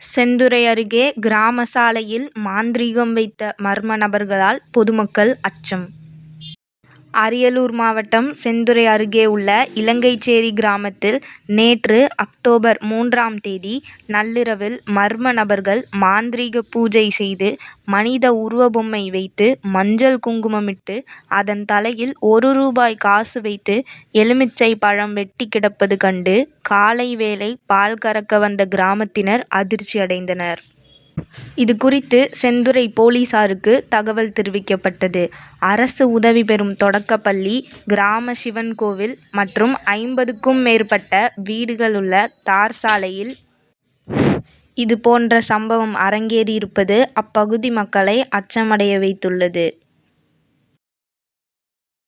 செந்துறை அருகே கிராம சாலையில் மாந்திரீகம் வைத்த மர்ம நபர்களால் பொதுமக்கள் அச்சம். அரியலூர் மாவட்டம் செந்துறை அருகே உள்ள இலங்கைச்சேரி கிராமத்தில் நேற்று அக்டோபர் மூன்றாம் தேதி நள்ளிரவில் மர்ம நபர்கள் மாந்திரீக பூஜை செய்து மனித உருவபொம்மை வைத்து மஞ்சள் குங்குமமிட்டு அதன் தலையில் ஒரு ரூபாய் காசு வைத்து எலுமிச்சை பழம் வெட்டி கிடப்பது கண்டு காலை வேளை பால் கறக்க வந்த கிராமத்தினர் அதிர்ச்சி அடைந்தனர். இது குறித்து செந்துறை போலீசாருக்கு தகவல் தெரிவிக்கப்பட்டது. அரசு உதவி பெறும் தொடக்கப்பள்ளி கிராம சிவன் கோவில் மற்றும் ஐம்பதுக்கும் மேற்பட்ட வீடுகள் உள்ள தார் சாலையில் இது போன்ற சம்பவம் அரங்கேறியிருப்பது அப்பகுதி மக்களை அச்சமடைய வைத்துள்ளது.